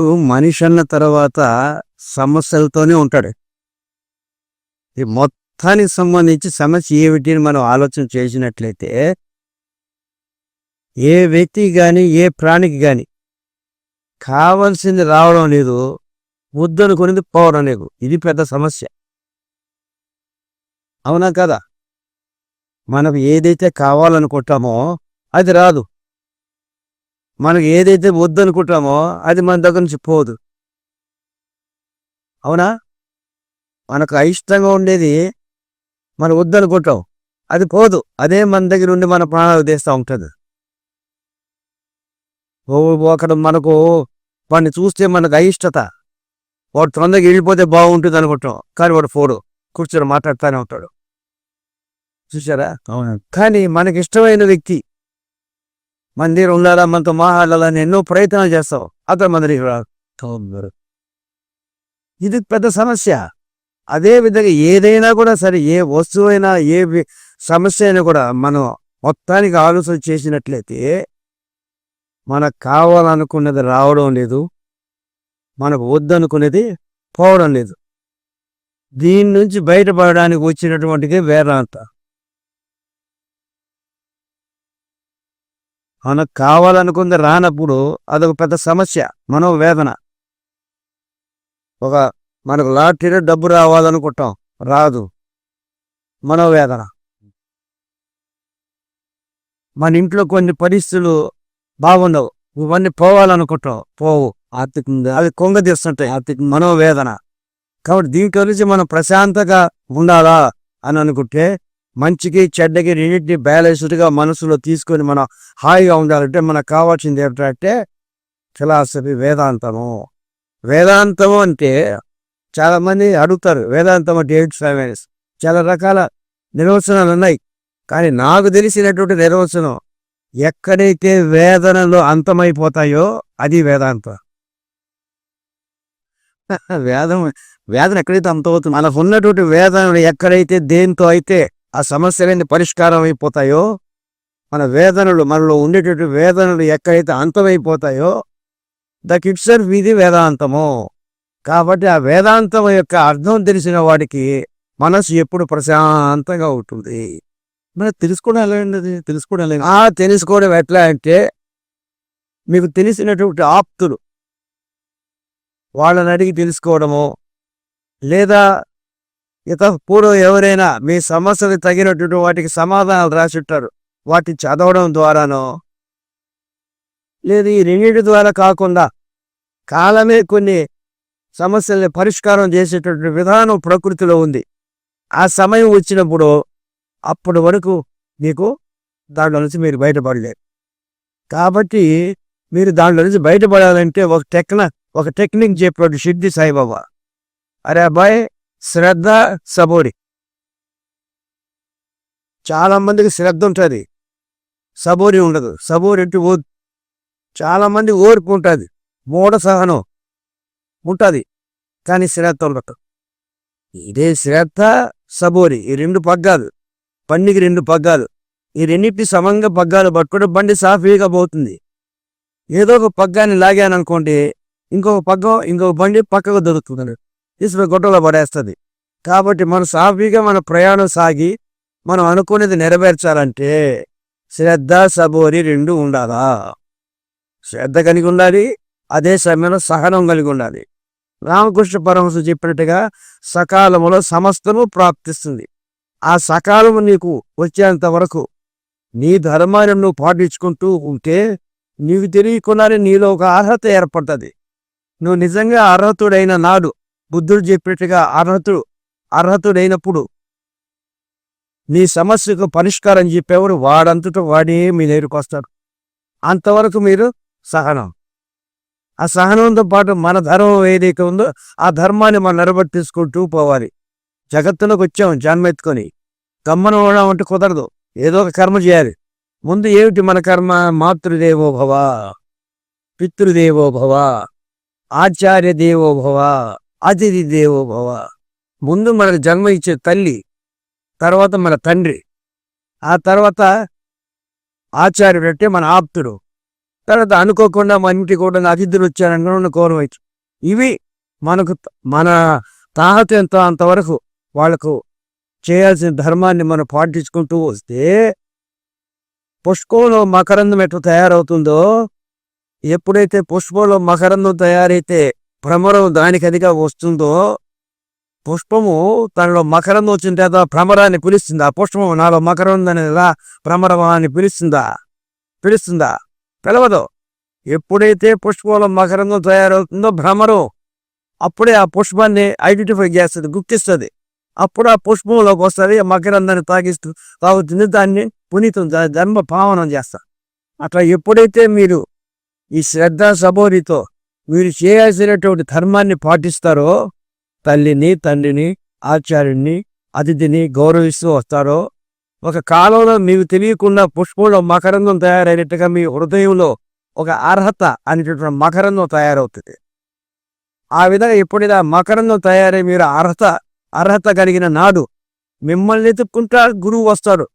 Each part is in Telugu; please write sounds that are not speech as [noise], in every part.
మనిషి అన్న తర్వాత సమస్యలతోనే ఉంటాడు. ఈ మొత్తానికి సంబంధించి సమస్య ఏమిటి అని మనం ఆలోచన చేసినట్లయితే ఏ వ్యక్తి కానీ ఏ ప్రాణికి కానీ కావాల్సింది రావడం లేదు వద్దనుకునేది పోవడం లేదు. ఇది పెద్ద సమస్య. అవునా కదా? మనకు ఏదైతే కావాలనుకుంటామో అది రాదు. మనకు ఏదైతే వద్దనుకుంటామో అది మన దగ్గర నుంచి పోదు. అవునా? మనకు అయిష్టంగా ఉండేది మనం వద్దనుకుంటాం. అది పోదు. అదే మన దగ్గర ఉండి మన ప్రాణాలు తీస్తూ ఉంటుంది. ఒకడు మనకు వాడిని చూస్తే మనకు అయిష్టత. వాడు తొందరగా వెళ్ళిపోతే బాగుంటుంది అనుకుంటాం. కానీ వాడు పోడు. కూర్చొని మాట్లాడుతూనే ఉంటాడు. చూసారా అవును కానీ మనకి ఇష్టమైన వ్యక్తి మందిరం ఉండాలా మనతో మాట్లాడాలని ఎన్నో ప్రయత్నాలు చేస్తావు. అతను మన రాదు. ఇది పెద్ద సమస్య. అదే విధంగా ఏదైనా కూడా సరే ఏ వస్తువైనా ఏ సమస్య అయినా కూడా మనం మొత్తానికి ఆలోచన చేసినట్లయితే మనకు కావాలనుకున్నది రావడం లేదు. మనకు వద్దనుకునేది పోవడం లేదు. దీని నుంచి బయటపడడానికి వచ్చినటువంటిది వేదాంత. మనకు కావాలనుకుంది రానప్పుడు అదొక పెద్ద సమస్య మనోవేదన. ఒక మనకు లాటరీలో డబ్బు రావాలనుకుంటాం రాదు. మనోవేదన. మన ఇంట్లో కొన్ని పరిస్థితులు బాగుండవు. ఇవన్నీ పోవాలనుకుంటాం పోవు. ఆర్థికంగా కొంగ తీస్తుంటాయి ఆర్థిక మనోవేదన. కాబట్టి దీని గురించి మనం ప్రశాంతంగా ఉండాలా అని అనుకుంటే మంచికి చెడ్డకి రెండింటిని బ్యాలెన్స్డ్గా మనసులో తీసుకొని మనం హాయిగా ఉండాలంటే మనకు కావాల్సింది ఏంటంటే ఫిలాసఫీ వేదాంతము. వేదాంతము అంటే చాలామంది అడుగుతారు వేదాంతం అంటే ఎయిట్ చాలా రకాల నిర్వచనాలు ఉన్నాయి. కానీ నాకు తెలిసినటువంటి నిర్వచనం ఎక్కడైతే వేదనలు అంతమైపోతాయో అది వేదాంతం. [laughs] వేదం వేదన ఎక్కడైతే అంతమవుతుంది మనకు ఉన్నటువంటి వేదనలు ఎక్కడైతే దేంతో అయితే ఆ సమస్యలన్నీ పరిష్కారం అయిపోతాయో మన వేదనలు మనలో ఉండేటటువంటి వేదనలు ఎక్కడైతే అంతమైపోతాయో ద కిట్సర్ వీధి వేదాంతము. కాబట్టి ఆ వేదాంతం యొక్క అర్థం తెలిసిన వాడికి మనసు ఎప్పుడు ప్రశాంతంగా ఉంటుంది. మరి తెలుసుకోవడం ఎలా అండి? తెలుసుకోవడం ఎలా? ఆ తెలుసుకోవడం ఎట్లా అంటే మీకు తెలిసినటువంటి ఆప్తులు వాళ్ళని అడిగి తెలుసుకోవడము లేదా ఇత పూర్వం ఎవరైనా మీ సమస్యలు తగినటువంటి వాటికి సమాధానాలు రాసిట్టారు వాటిని చదవడం ద్వారానో లేదు ఈ రెండింటి ద్వారా కాకుండా కాలమే కొన్ని సమస్యల్ని పరిష్కారం చేసేటటువంటి విధానం ప్రకృతిలో ఉంది. ఆ సమయం వచ్చినప్పుడు అప్పటి వరకు మీకు దాంట్లో నుంచి మీరు బయటపడలేరు. కాబట్టి మీరు దాంట్లో నుంచి బయటపడాలంటే ఒక టెక్న ఒక టెక్నిక్ చెప్పాడు సిద్ధి సాయిబాబా. అరే అబ్బాయి శ్రద్ధ సబోరి. చాలా మందికి శ్రద్ధ ఉంటుంది. సబోరి ఉండదు. సబోరి అంటే ఓ చాలామంది ఓర్పు ఉంటుంది. మూఢ సహనం ఉంటుంది. కానీ శ్రద్ధ ఉండదు. ఇదే శ్రద్ధ సబోరి. ఈ రెండు పగ్గాలు. బండికి రెండు పగ్గాలు. ఈ రెండింటి సమంగా పగ్గాలు పట్టుకుంటే బండి సాఫీగా పోతుంది. ఏదో ఒక పగ్గాన్ని లాగాను అనుకోండి ఇంకొక పగ్గం ఇంకొక బండి పక్కకు దొరుకుతుంది. తీసుకుని గొట్టలో పడేస్తుంది. కాబట్టి మనం సాఫీగా మన ప్రయాణం సాగి మనం అనుకునేది నెరవేర్చాలంటే శ్రద్ధ సబోరి రెండు ఉండాలా? శ్రద్ధ కలిగి ఉండాలి అదే సమయంలో సహనం కలిగి ఉండాలి. రామకృష్ణ పరమహంస చెప్పినట్టుగా సకాలములో సమస్తము ప్రాప్తిస్తుంది. ఆ సకాలము నీకు వచ్చేంత వరకు నీ ధర్మాన్ని నువ్వు పాటించుకుంటూ ఉంటే నీకు తెలియకుండానే నీలో ఒక అర్హత ఏర్పడుతుంది. నువ్వు నిజంగా అర్హతుడైన నాడు బుద్ధుడు చెప్పినట్టుగా అర్హతుడు అర్హతుడైనప్పుడు నీ సమస్యకు పరిష్కారం చెప్పేవాడు వాడంతటా వాడే మీ దగ్గరికి వస్తాడు. అంతవరకు మీరు సహనం. ఆ సహనంతో పాటు మన ధర్మం ఏదైతే ఉందో ఆ ధర్మాన్ని మనం నిలబెట్టించుకుంటూ పోవాలి. జగత్తులోకి వచ్చాం జన్మెత్తుకొని. గమ్మన ఉండడం అంటే కుదరదు. ఏదో ఒక కర్మ చేయాలి. ముందు ఏమిటి మన కర్మ? మాతృదేవో భవ పితృదేవో భవ ఆచార్య దేవో భవ. అతిథి దేవో భవ. ముందు మనకు జన్మ ఇచ్చే తల్లి తర్వాత మన తండ్రి. ఆ తర్వాత ఆచార్యుడు అంటే మన ఆప్తుడు. తర్వాత అనుకోకుండా మన ఇంటికి కూడా అతిథులు వచ్చారనుకున్న గౌరవం ఇవి మనకు మన తాహత ఎంత అంతవరకు వాళ్ళకు చేయాల్సిన ధర్మాన్ని మనం పాటించుకుంటూ వస్తే పుష్పంలో మకరందం ఎట్లా తయారవుతుందో ఎప్పుడైతే పుష్పంలో మకరందం తయారైతే భ్రమరం దానికి అదిగా వస్తుందో పుష్పము తనలో మకరం వచ్చిన తర్వాత భ్రమరాన్ని పిలుస్తుంది? ఆ పుష్పము నాలో మకరం ఉందని ఎలా భ్రమరమాన్ని పిలుస్తుందా? పిలుస్తుందా? పిలవదు. ఎప్పుడైతే పుష్పంలో మకరందం తయారవుతుందో భ్రమరం అప్పుడే ఆ పుష్పాన్ని ఐడెంటిఫై చేస్తుంది గుర్తిస్తుంది. అప్పుడు ఆ పుష్పంలోకి వస్తుంది మకరందాన్ని తాగిస్తూ తాగుతుంది దాన్ని పునీతం ధర్మ పావనం చేస్తా. అట్లా ఎప్పుడైతే మీరు ఈ శ్రద్ధ సబోరితో వీరు చేయాల్సినటువంటి ధర్మాన్ని పాటిస్తారో తల్లిని తండ్రిని ఆచార్యుని అతిథిని గౌరవిస్తూ వస్తారో ఒక కాలంలో మీకు తెలియకుండా పుష్పంలో మకరందం తయారైనట్టుగా మీ హృదయంలో ఒక అర్హత అనేటటువంటి మకరందం తయారవుతుంది. ఆ విధంగా ఎప్పుడైనా మకరందం తయారై మీరు అర్హత అర్హత కలిగిన నాడు మిమ్మల్ని ఎత్తుక్కుంటా గురువు వస్తాడు.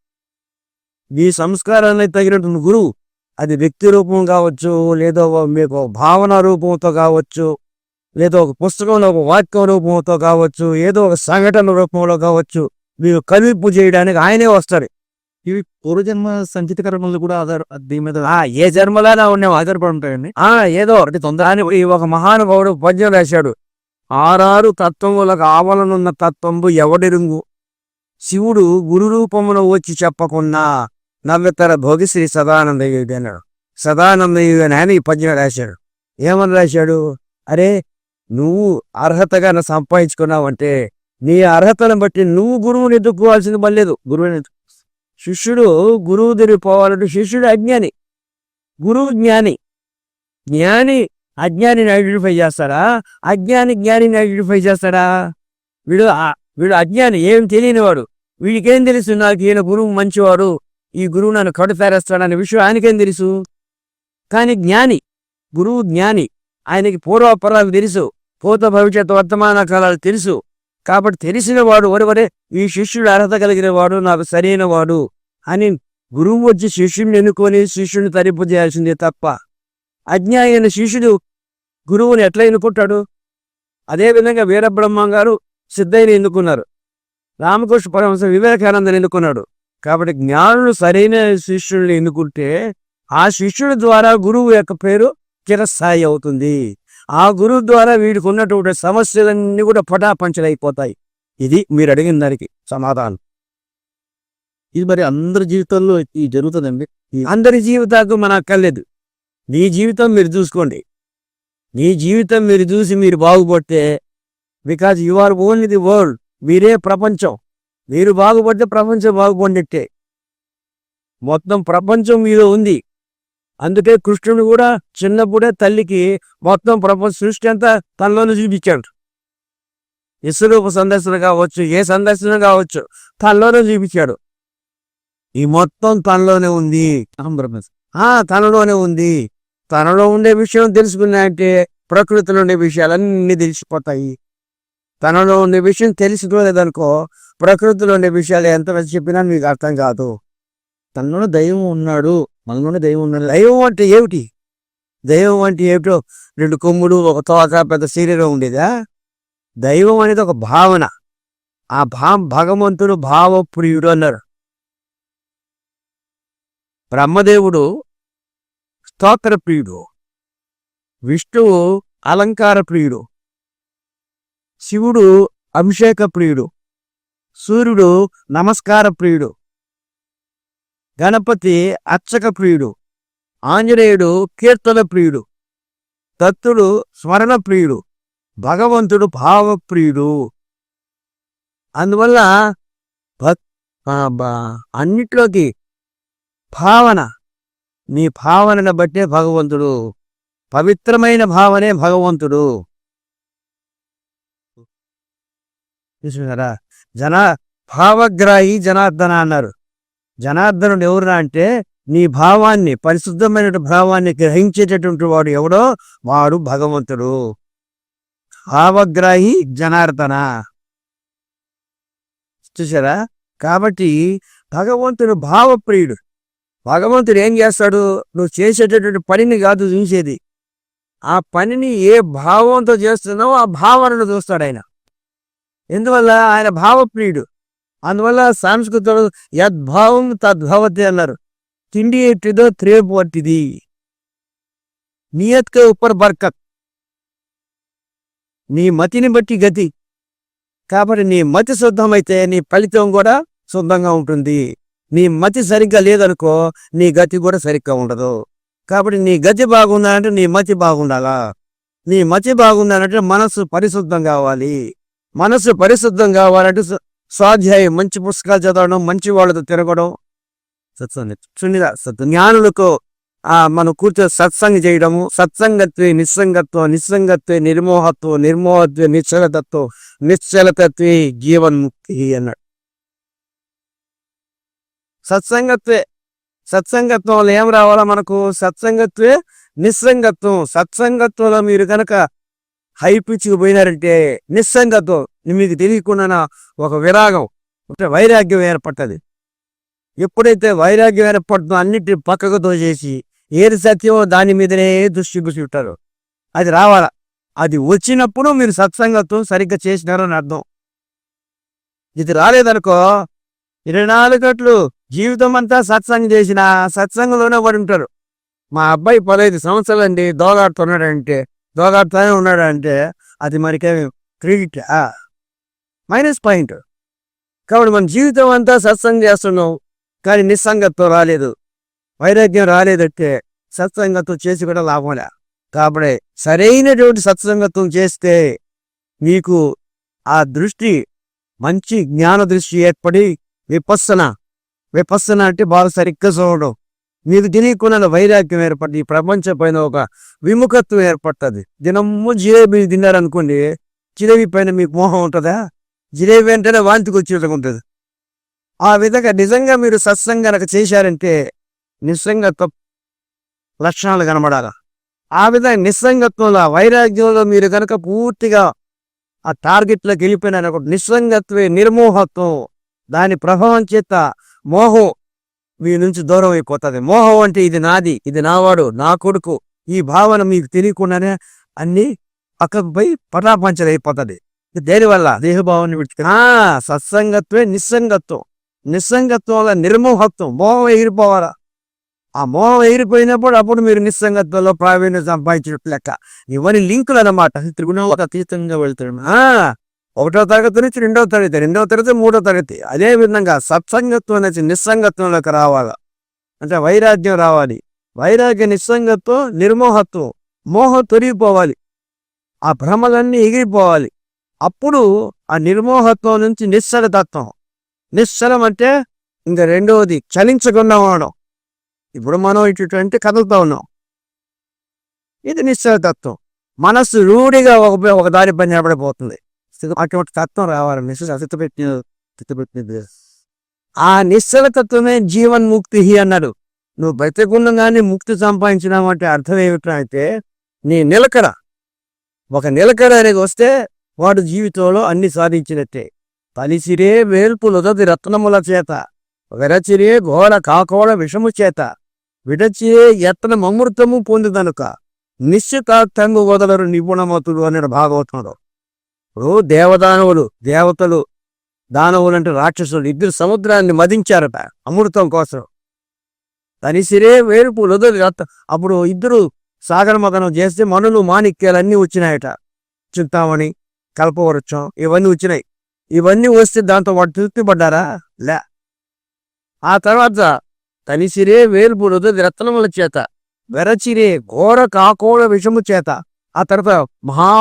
మీ సంస్కారానికి తగినటువంటి గురువు అది వ్యక్తి రూపం కావచ్చు లేదో మీకు భావన రూపంతో కావచ్చు లేదో ఒక పుస్తకంలో ఒక వాక్యం రూపంతో కావచ్చు ఏదో ఒక సంఘటన రూపంలో కావచ్చు మీరు కవింపు చేయడానికి ఆయనే వస్తారు. ఇవి పూర్వజన్మ సంచిత కర్మలు కూడా ఆధార దీని మీద ఏ జన్మలానా ఉన్నాం ఆధారపడి ఉంటాయండి ఆ ఏదో ఒకటి తొందర అని ఈ ఒక మహానుభావుడు పద్యం రాశాడు. ఆరారు తత్వములకు ఆవలనున్న తత్వంబు ఎవడెరుంగు? శివుడు గురు రూపమును వచ్చి చెప్పకున్నా నవ్వెత్తర భోగిశ్రీ సదానందయుడు అన్నాడు సదానందయుడు అని ఆయన ఈ పద్యం రాశాడు. ఏమని రాశాడు? అరే నువ్వు అర్హతగా సంపాదించుకున్నావు సంపాదించుకున్నావంటే నీ అర్హతను బట్టి నువ్వు గురువుని ఎదుర్కోవాల్సింది పర్లేదు గురువుని శిష్యుడు గురువు తిరిగిపోవాలంటే శిష్యుడు అజ్ఞాని. గురువు జ్ఞాని. జ్ఞాని అజ్ఞానిని ఐడెంటిఫై చేస్తాడా? అజ్ఞాని జ్ఞానిని ఐడెంటిఫై చేస్తాడా? వీడు వీడు అజ్ఞాని ఏం తెలియనివాడు. వీడికేం తెలుసు? నాకు ఈయన గురువు మంచివాడు. ఈ గురువు నన్ను కడుతారేస్తాడనే విషయం ఆయనకేం తెలుసు? కానీ జ్ఞాని గురువు జ్ఞాని ఆయనకి పూర్వాపరాలు తెలుసు పూత భవిష్యత్ వర్తమాన కాలాలు తెలుసు. కాబట్టి తెలిసిన వాడు ఒరవరే ఈ శిష్యుడు అర్హత కలిగిన వాడు నాకు సరైన వాడు అని గురువు వచ్చి శిష్యుడిని ఎన్నుకొని శిష్యుడిని తరింపు చేయాల్సిందే తప్ప. అజ్ఞాయైన శిష్యుడు గురువుని ఎట్లా ఎన్నుకుంటాడు? అదేవిధంగా వీరబ్రహ్మ గారు సిద్ధయ్యని ఎన్నుకున్నారు. రామకృష్ణ పరమహంస వివేకానందని ఎన్నుకున్నాడు. కాబట్టి జ్ఞానులు సరైన శిష్యుల్ని ఎన్నుకుంటే ఆ శిష్యుడి ద్వారా గురువు యొక్క పేరు చిరస్థాయి అవుతుంది. ఆ గురువు ద్వారా వీడికి ఉన్నటువంటి సమస్యలన్నీ కూడా పటాపంచలైపోతాయి. ఇది మీరు అడిగిన దానికి సమాధానం. ఇది మరి అందరి జీవితాల్లో ఇది జరుగుతుందండి? అందరి జీవితాలకు మన అక్కర్లేదు నీ జీవితం మీరు చూసుకోండి. నీ జీవితం మీరు చూసి మీరు బాగుపడితే because you are only the world మీరే ప్రపంచం. మీరు బాగుపడితే ప్రపంచం బాగుపడినట్టే. మొత్తం ప్రపంచం మీద ఉంది. అందుకే కృష్ణుడు కూడా చిన్నప్పుడే తల్లికి మొత్తం ప్రపంచ సృష్టి అంతా తనలోనే చూపించాడు. విశ్వరూప సందర్శన కావచ్చు ఏ సందర్శన కావచ్చు తనలోనే చూపించాడు. ఈ మొత్తం తనలోనే ఉంది. ఆ తనలోనే ఉంది. తనలో ఉండే విషయం తెలుసుకున్నాయంటే ప్రకృతిలో ఉండే విషయాలన్నీ తెలిసిపోతాయి. తనలో ఉండే విషయం తెలుసుకోలేదనుకో ప్రకృతిలో ఉండే విషయాలు ఎంత చెప్పినా మీకు అర్థం కాదు. తనలోనే దైవం ఉన్నాడు. మనలోనే దైవం ఉన్నాడు. దైవం అంటే ఏమిటి? దైవం అంటే ఏమిటో? రెండు కొమ్ముడు ఒక తోక పెద్ద శరీరం ఉండేదా? దైవం అనేది ఒక భావన. ఆ భా భగవంతుడు భావప్రియుడు అన్నారు. బ్రహ్మదేవుడు స్తోత్ర ప్రియుడు విష్ణువు అలంకార ప్రియుడు శివుడు అభిషేక ప్రియుడు. సూర్యుడు నమస్కార ప్రియుడు. గణపతి అర్చక ప్రియుడు. ఆంజనేయుడు కీర్తన ప్రియుడు. దత్తుడు స్మరణ ప్రియుడు. భగవంతుడు భావప్రియుడు అందువల్ల అన్నిట్లోకి భావన నీ భావనను బట్టే భగవంతుడు. పవిత్రమైన భావనే భగవంతుడు. చూసారా జన భావగ్రాహి జనార్దన అన్నారు. జనార్దనుడు ఎవరురా అంటే నీ భావాన్ని పరిశుద్ధమైన భావాన్ని గ్రహించేటటువంటి వాడు ఎవడో? వాడు భగవంతుడు. భావగ్రాహి జనార్దన. చూసారా కాబట్టి భగవంతుడు భావప్రియుడు. భగవంతుడు ఏం చేస్తాడు? నువ్వు చేసేటటువంటి పనిని కాదు చూసేది. ఆ పనిని ఏ భావంతో చేస్తున్నావో ఆ భావనను చూస్తాడు ఆయన. ఎందువల్ల ఆయన భావప్రియుడు? అందువల్ల సంస్కృతంలో యద్భావం తద్భవతి అన్నారు. తిండి ఎట్టిదో త్రేపు పట్టిది నియత్క ఉపర్ బర్కత్ నీ మతిని బట్టి గతి. కాబట్టి నీ మతి శుద్ధమైతే నీ ఫలితం కూడా శుద్ధంగా ఉంటుంది. నీ మతి సరిగ్గా లేదనుకో నీ గతి కూడా సరిగ్గా ఉండదు. కాబట్టి నీ గతి బాగుండాలంటే నీ మతి బాగుండాలా? నీ మతి బాగుండాలంటే మనస్సు పరిశుద్ధం కావాలి మనసు పరిశుద్ధం కావాలంటే స్వాధ్యాయం మంచి పుస్తకాలు చదవడం మంచి వాళ్ళతో తిరగడం. సత్సంగ. సున్నిత సత్ జ్ఞానులకు మనం కూర్చో సత్సంగ చేయడము సత్సంగత్వే నిస్సంగత్వం నిస్సంగత్వే నిర్మోహత్వం నిర్మోహత్వే నిశ్చలతత్వం నిశ్చలతత్వే జీవన్ముక్తి అన్నాడు. సత్సంగత్వే సత్సంగత్వంలో ఏం రావాలా మనకు? సత్సంగత్వే నిస్సంగత్వం. సత్సంగత్వంలో మీరు కనుక హై పిచ్చికి పోయినారంటే నిస్సంగత్వం మీకు తెలియకుండా ఒక విరాగం. అంటే వైరాగ్యం ఏర్పడ్డది ఎప్పుడైతే వైరాగ్యం ఏర్పడుతుందో అన్నిటి పక్కకు తోచేసి ఏది సత్యమో దాని మీదనే దృష్టి ఉంటారు అది రావాలా? అది వచ్చినప్పుడు మీరు సత్సంగత్వం సరిగ్గా చేసినారని అర్థం. ఇది రాలేదనుకో ఇరవై నాలుగు గంటలు జీవితం అంతా సత్సంగం చేసిన సత్సంగంలోనే పడి ఉంటారు. మా అబ్బాయి పదహైదు సంవత్సరాలు అండి దోగాడుతున్నాడంటే దోగాడుతూనే ఉన్నాడు అంటే అది మనకేమి క్రెడిట్ మైనస్ పాయింట్. కాబట్టి మన జీవితం అంతా సత్సంగం చేస్తున్నాం కానీ నిస్సంగత్వం రాలేదు. వైరాగ్యం రాలేదంటే సత్సంగత్వం చేసి కూడా లాభంలే కాబట్టి సరైనటువంటి సత్సంగత్వం చేస్తే మీకు ఆ దృష్టి మంచి జ్ఞాన దృష్టి ఏర్పడి విపస్సన. విపస్సన అంటే బాగా సరిగ్గా చూడడం మీకు తెలియకుండా వైరాగ్యం ఏర్పడి ఈ ప్రపంచం పైన ఒక విముఖత్వం ఏర్పడుతుంది. దినము జిలేబీ తిన్నారనుకోండి జిలేబీ పైన మీకు మోహం ఉంటుందా? జిలేబీ అంటేనే వాంతికి వచ్చేట్టుగా ఉంటుంది. ఆ విధంగా నిజంగా మీరు సత్సంగం గనక చేశారంటే నిస్సంగత్వ లక్షణాలు కనబడాల. ఆ విధంగా నిస్సంగత్వంలో వైరాగ్యంలో మీరు కనుక పూర్తిగా ఆ టార్గెట్లోకి వెళ్ళిపోయినారు నిస్సంగత్వే నిర్మోహత్వం. దాని ప్రభావం చేత మోహం మీ నుంచి దూరం అయిపోతుంది. మోహం అంటే ఇది నాది ఇది నావాడు నా కొడుకు. ఈ భావన మీకు తెలియకుండానే అన్ని పక్కకు పోయి పటాపంచలైపోతుంది దేనివల్ల? దేహభావాన్ని విడిచి ఆ సత్సంగత్వే నిస్సంగత్వం. నిస్సంగత్వంలో నిర్మోహత్వం మోహం ఎగిరిపోవాలా? ఆ మోహం ఎగిరిపోయినప్పుడు అప్పుడు మీరు నిస్సంగత్వంలో ప్రావీణ్యం సంపాదించినట్టు లెక్క. ఇవన్నీ లింకులు అన్నమాట త్రిగుణాలకు అతీతంగా వెళ్తాడు. ఆ ఒకటో తరగతి నుంచి రెండో తరగతి రెండో తరగతి మూడో తరగతి. అదే విధంగా సత్సంగత్వం నుంచి నిస్సంగత్వంలోకి రావాలి. అంటే వైరాగ్యం రావాలి. వైరాగ్య నిస్సంగత్వం నిర్మోహత్వం మోహం తొలగిపోవాలి. ఆ భ్రమలన్నీ ఎగిరిపోవాలి. అప్పుడు ఆ నిర్మోహత్వం నుంచి నిశ్చలతత్వం నిశ్చలం అంటే ఇంకా రెండవది చలించకుండా ఉండడం. ఇప్పుడు మనం ఇటువంటి కథలతో ఉన్నాం. ఇది నిశ్చలతత్వం మనస్సు రూఢిగా ఒక ఒక దారి పని నిలబడిపోతుంది. అటువంటి తత్వం రావాలి. నిశ్చల చిత్తపెట్టిన స్థితిపెట్టినది ఆ నిశ్చలతత్వమే జీవన్ముక్తి అన్నాడు. నువ్వు బ్రతికుండగానే ముక్తి సంపాదించినావంటే అర్థం ఏమిట్రా అంటే నీ నిలకడ. ఒక నిలకడ అనేది వస్తే వాడు జీవితంలో అన్ని సాధించినట్టే. తలిసిరే వేల్పులదది రత్నముల చేత విరచిరే ఘోర కాకోడ విషము చేత విడచిరే ఎత్తన మమృతము పొందిదనుక నిశ్చితార్థంగు వదలరు నిపుణమతులు అనే భాగవతంలో. ఇప్పుడు దేవదానవులు దేవతలు దానవులు అంటే రాక్షసులు ఇద్దరు సముద్రాన్ని మదించారట అమృతం కోసం. తనిసిరే వేరుపు లొదలి అప్పుడు ఇద్దరు సాగర మదనం చేస్తే మనులు మాణిక్యాలన్నీ వచ్చినాయట. చింతామణి కల్పవృక్షం ఇవన్నీ వచ్చినాయి. ఇవన్నీ వస్తే దాంతో వాడు తృప్తి పడ్డారా లే. ఆ తర్వాత తనిసిరే వేల్పు లొదలి రత్నముల చేత వెరచిరే ఘోర కాకోడ విషము చేత. ఆ తర్వాత మహా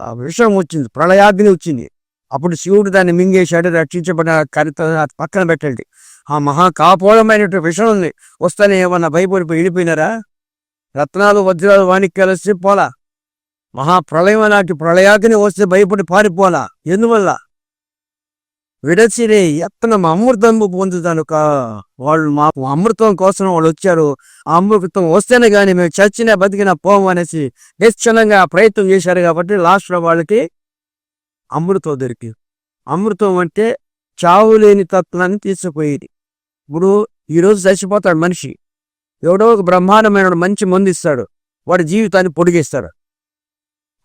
విషం వచ్చింది ప్రళయాగ్ని వచ్చింది. అప్పుడు శివుడు దాన్ని మింగేశాడు రక్షించబడిన కరిత పక్కన పెట్టండి. ఆ మహా కాపోళమైనటువంటి విషం ఉంది. వస్తానే ఏమన్నా భయపడిపోయి వెళ్ళిపోయినారా రత్నాలు వజ్రాలు వాణిక్యాలు వస్తే పోలా? మహాప్రళయం నాటి ప్రళయాగ్ని వస్తే భయపడి పారిపోలా ఎందువల్ల? విడచిరే ఎత్తనం అమృతము పొందుతాను వాళ్ళు మాకు అమృతం కోసం వాళ్ళు వచ్చారు. ఆ అమృతం వస్తేనే కానీ మేము చచ్చినా బతికినా పోము అనేసి నిశ్చలంగా ప్రయత్నం చేశారు కాబట్టి లాస్ట్లో వాళ్ళకి అమృతం దొరికింది. అమృతం అంటే చావు లేని తత్వాన్ని తీసుకుపోయేది ఇప్పుడు ఈరోజు చచ్చిపోతాడు మనిషి. ఎవడో ఒక బ్రహ్మాండమైన మంచి మందు ఇస్తాడు. వాడి జీవితాన్ని పొడిగిస్తాడు.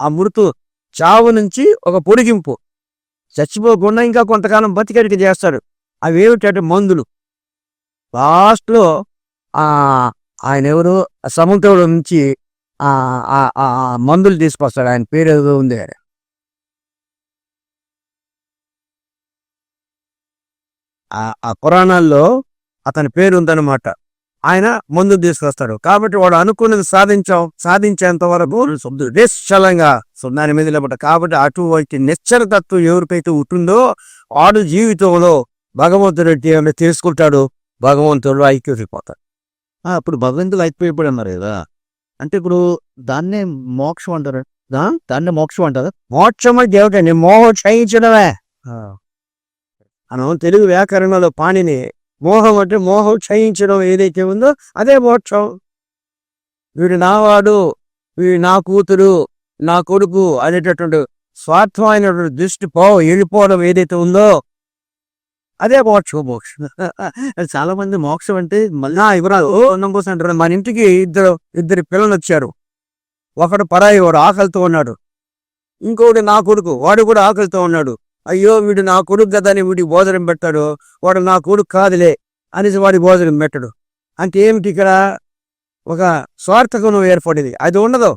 ఆ మృతు చావు నుంచి ఒక పొడిగింపు. చచ్చిపోకుండా ఇంకా కొంతకాలం బతికడికి చేస్తాడు అవి ఏమిటంటే మందులు. లాస్ట్లో ఆ ఆయన ఎవరు? సముద్రం నుంచి ఆ ఆ మందులు తీసుకొస్తాడు ఆయన పేరు ఏదో ఉంది ఆ ఆ పురాణాల్లో అతని పేరు ఉందన్నమాట. ఆయన మందు తీసుకొస్తాడు. కాబట్టి వాడు అనుకున్నది సాధించాం సాధించేంత వరకు నిశ్చలంగా సున్నాని మీద నిలబడ్డ కాబట్టి అటువంటి నిశ్చలతత్వం ఎవరికైతే ఉంటుందో వాడు జీవితంలో భగవంతుడు ఏమైనా తెలుసుకుంటాడు భగవంతుడు ఐక్యమైపోతాడు. ఇప్పుడు భగవంతుడు అయిపోయిపోయి అన్నారు కదా. అంటే ఇప్పుడు దాన్నే మోక్షం అంటారు? దాన్నే మోక్షం అంటారు? మోక్షం అంటే ఏమిటండి మోహం క్షయించడమే. మనం తెలుగు వ్యాకరణలో పాణిని మోహం అంటే మోహం క్షయించడం ఏదైతే ఉందో అదే మోక్షం. వీడు నావాడు వీడు నా కూతురు నా కొడుకు అనేటటువంటి స్వార్థమైనటువంటి దృష్టి పో వెళ్ళిపోవడం ఏదైతే ఉందో అదే మోక్షం మోక్షం. [laughs] చాలా మంది మోక్షం అంటే మళ్ళీ నా ఇవ్వరాదు నంబర్స్ అంటారు. మన ఇంటికి ఇద్దరు ఇద్దరు పిల్లలు వచ్చారు. ఒకడు పరాయి వాడు ఆకలితో ఉన్నాడు. ఇంకొకటి నా కొడుకు వాడు కూడా ఆకలితో ఉన్నాడు. అయ్యో వీడు నా కొడుకు కదా అని వీడికి భోజనం పెట్టాడు. వాడు నా కొడుకు కాదులే అనేసి వాడి భోజనం పెట్టడు. అంటే ఏమిటి ఇక్కడ? ఒక స్వార్థకం ఏర్పడింది. అది ఉండదు.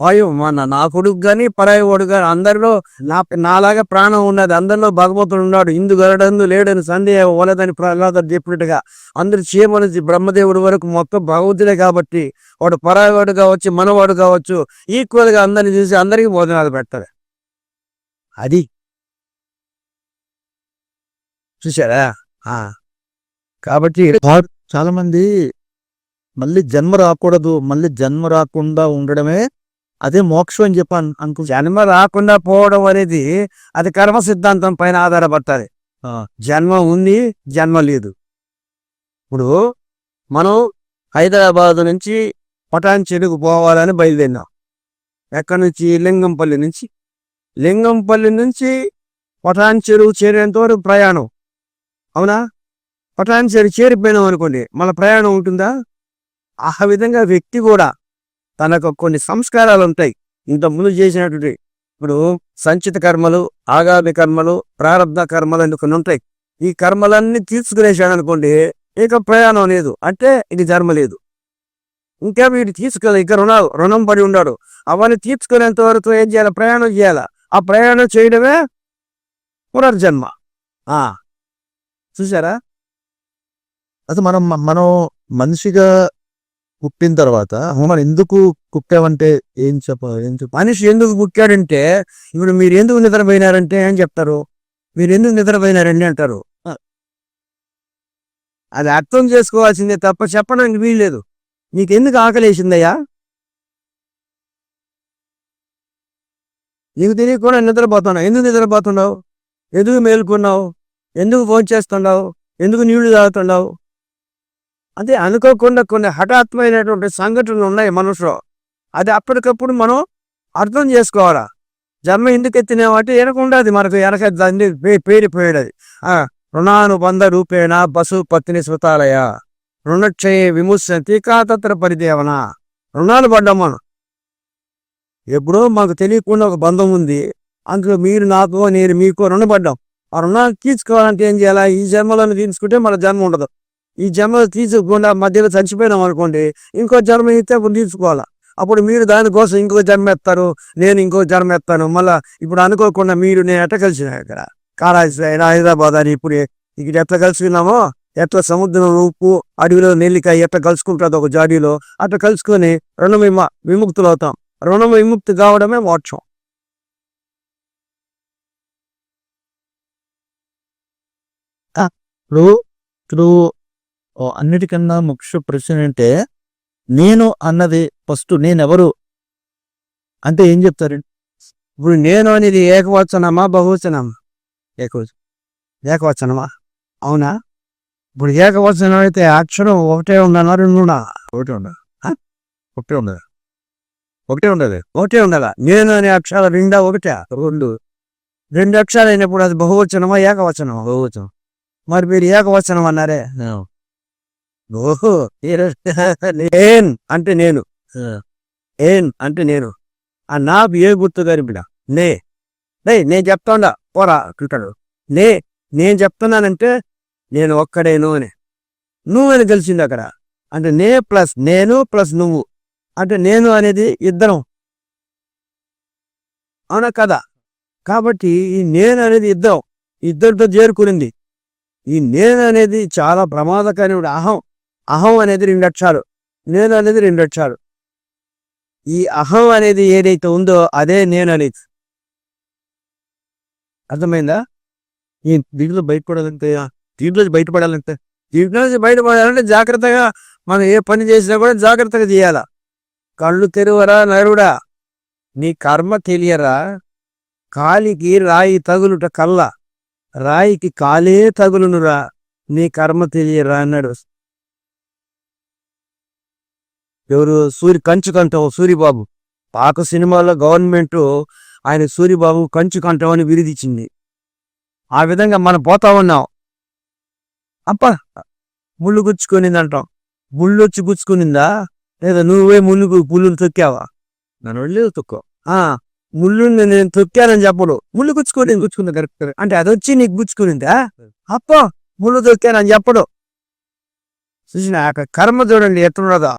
అయ్యో మన నా కొడుకు కానీ పరాయి వాడు కానీ అందరిలో నా నాలాగా ప్రాణం ఉన్నది. అందరిలో భగవంతుడు ఉన్నాడు. ఇందు గరడందు లేడని సందేహం ఓలేదని ప్రహ్లాదుడు చెప్పినట్టుగా అందరు చేయమని బ్రహ్మదేవుడి వరకు మొత్తం భగవంతుడే కాబట్టి వాడు పరాయవాడు కావచ్చు మనవాడు కావచ్చు ఈక్వల్గా అందరిని చూసి అందరికీ భోజనాలు పెడతారు. అది చూసారా ఆ. కాబట్టి చాలా మంది మళ్ళీ జన్మ రాకూడదు మళ్ళీ జన్మ రాకుండా ఉండడమే అదే మోక్షం అని చెప్పాను అనుకు జన్మ రాకుండా పోవడం అనేది అది కర్మ సిద్ధాంతం పైన ఆధారపడతాది. జన్మ ఉంది జన్మ లేదు. ఇప్పుడు మనం హైదరాబాద్ నుంచి పటాన్ చెరుకు పోవాలని బయలుదేరినాం. ఎక్కడి నుంచి? లింగంపల్లి నుంచి. లింగంపల్లి నుంచి పటాన్ చెరువు చేరేంత వరకు ప్రయాణం. అవునా? పట్టణానికి సరి చేరిపోయినాం అనుకోండి మన ప్రయాణం ఉంటుందా? ఆ విధంగా వ్యక్తి కూడా తనకు కొన్ని సంస్కారాలు ఉంటాయి. ఇంతకుముందు ముందు చేసినటువంటి ఇప్పుడు సంచిత కర్మలు ఆగామి కర్మలు ప్రారంభ కర్మలు అని కొన్ని ఉంటాయి. ఈ కర్మలన్నీ తీసుకునేసాడు అనుకోండి ఇక ప్రయాణం లేదు. అంటే ఇది ధర్మ లేదు. ఇంకా వీడు తీసుకెళ్ళి ఇక రుణాలు రుణం పడి ఉన్నాడు. అవన్నీ తీసుకునేంత వరకు ఏం చేయాలి? ప్రయాణం చేయాలి. ఆ ప్రయాణం చేయడమే పునర్జన్మ. ఆ చూసారా అది మనం మనం మనిషిగా పుట్టిన తర్వాత మనం ఎందుకు కుట్టావంటే ఏం చెప్ప ఏం చెప్ప మనిషి ఎందుకు పుట్టాడంటే ఇప్పుడు మీరు ఎందుకు నిద్రపోయినారంటే ఏం చెప్తారు. మీరు ఎందుకు నిద్రపోయినారండి అంటారు. అది అర్థం చేసుకోవాల్సిందే తప్ప చెప్పడానికి వీల్లేదు. మీకు ఎందుకు ఆకలేసిందయ్యా? నీకు తెలియకుండా నిద్రపోతున్నావు. ఎందుకు నిద్రపోతున్నావు? ఎందుకు మేలుకున్నావు? ఎందుకు ఫోన్ చేస్తున్నావు ఎందుకు నీళ్ళు తాగుతున్నావు అదే అనుకోకుండా కొన్ని హఠాత్మైనటువంటి సంఘటనలు ఉన్నాయి మనుషులు అది అప్పటికప్పుడు మనం అర్థం చేసుకోవాలా? జన్మ ఎందుకు ఎత్తినామంటే వెనకుండదు మనకు వెనక దాన్ని పే- రుణానుబంధ రూపేణ బసు పత్ని సుతాలయ రుణక్షయ విముశంతి కాతత్ర పరిదేవన. రుణాలు పడ్డాం మనం. ఎప్పుడో మాకు తెలియకుండా ఒక బంధం ఉంది. అందులో మీరు నాకు నేను మీకు రుణపడ్డాం. ఆ రుణాలు తీర్చుకోవాలంటే ఏం చేయాలా? ఈ జన్మలోనే తీసుకుంటే మన జన్మ ఉండదు. ఈ జన్మ తీసుకోకుండా మధ్యలో చచ్చిపోయినాం అనుకోండి ఇంకో జన్మ ఇస్తే అప్పుడు తీర్చుకోవాలా? అప్పుడు మీరు దానికోసం ఇంకో జన్మ ఎత్తారు నేను ఇంకో జన్మ ఎత్తాను. మళ్ళా ఇప్పుడు అనుకోకుండా మీరు నేను ఎట్ట కలిసిన ఇక్కడ? కాళహస్తి అయినా హైదరాబాద్ అని ఇప్పుడు ఇక్కడ ఎట్లా కలుసుకున్నామో? ఎట్లా సముద్రం ఉప్పు అడవిలో నెల్లికాయ ఎట్లా కలుసుకుంటుంది ఒక జాడీలో అట్లా కలుసుకొని రుణ విమ విముక్తులు అవుతాం రుణ విముక్తి కావడమే మోక్షం. ఇప్పుడు ఇప్పుడు ఓ అన్నిటికన్నా ముఖ్య ప్రశ్న అంటే నేను అన్నది ఫస్ట్ నేనెవరు? అంటే ఏం చెప్తారు? ఇప్పుడు నేను అనేది ఏకవచనమా బహువచనమా? ఏకవచనం ఏకవచనమా? అవునా? ఇప్పుడు ఏకవచనం అయితే అక్షరం ఒకటే ఉందన్నా రెండు ఉండాలా? ఒకటే ఉండదు ఒకటే ఉండదు ఒకటే ఉండదు. ఒకటే ఉండాలా నేను అనే అక్షరాలు రెండా ఒకటే? రెండు. రెండు అక్షరాలు అయినప్పుడు అది బహువచనమా ఏకవచనమా? బహువచనం. మరి మీరు ఏకవచనం అన్నారే? ఓహో ఏన్ అంటే నేను. ఏన్ అంటే నేను. ఆ నాకు ఏ గుర్తు గారి బిడ్డ. నే. నే నేను చెప్తాండా. పోరా అంటాడు. నే నేను చెప్తున్నానంటే నేను ఒక్కడేను అని. నువ్వని తెలిసింది అక్కడ. అంటే నే ప్లస్ నేను ప్లస్ నువ్వు. అంటే నేను అనేది ఇద్దరం. అవునా కదా? కాబట్టి ఈ నేను అనేది ఇద్దరం. ఇద్దరితో చేరుకునింది. ఈ నేను అనేది చాలా ప్రమాదకరమైన అహం అహం అనేది రెండు అక్షరాలు నేను అనేది రెండు అక్షరాలు ఈ అహం అనేది ఏదైతే ఉందో అదే నేను అనేది. అర్థమైందా? ఈ దీంట్లో బయటపడాలంటే దీంట్లో బయటపడాలంటే దీంట్లో నుంచి బయటపడాలంటే జాగ్రత్తగా మనం ఏ పని చేసినా కూడా జాగ్రత్తగా చేయాలా? కళ్ళు తెరువరా నరుడా నీ కర్మ తెలియరా? కాలికి రాయి తగులుట కళ్ళ రాయికి కాలే తగులునురా నీ కర్మ తెలియరా అన్నాడు. ఎవరు? సూరి కంచు కంఠం సూరిబాబు. పాక సినిమాలో గవర్నమెంట్ ఆయన సూరిబాబు కంచు కంఠం అని విరిదిచ్చింది. ఆ విధంగా మనం పోతా ఉన్నాం. అప్ప ముళ్ళు గుచ్చుకునింది అంటాం ముళ్ళు వచ్చి గుచ్చుకునిందా? లేదా నువ్వే ముళ్ళు పుల్లుని తొక్కావా? నన్ను వెళ్ళి తొక్కో. ఆ! ముళ్ళు నేను తొక్కానని చెప్పడు ముళ్ళు గుచ్చుకొని గుచ్చుకుంది కరెక్ట్ అంటే అది వచ్చి నీకు గుచ్చుకునిందా? అప్పో ముళ్ళు తొక్కానని చెప్పడు చూసిన కర్మ చూడండి ఎట్లున్నదో.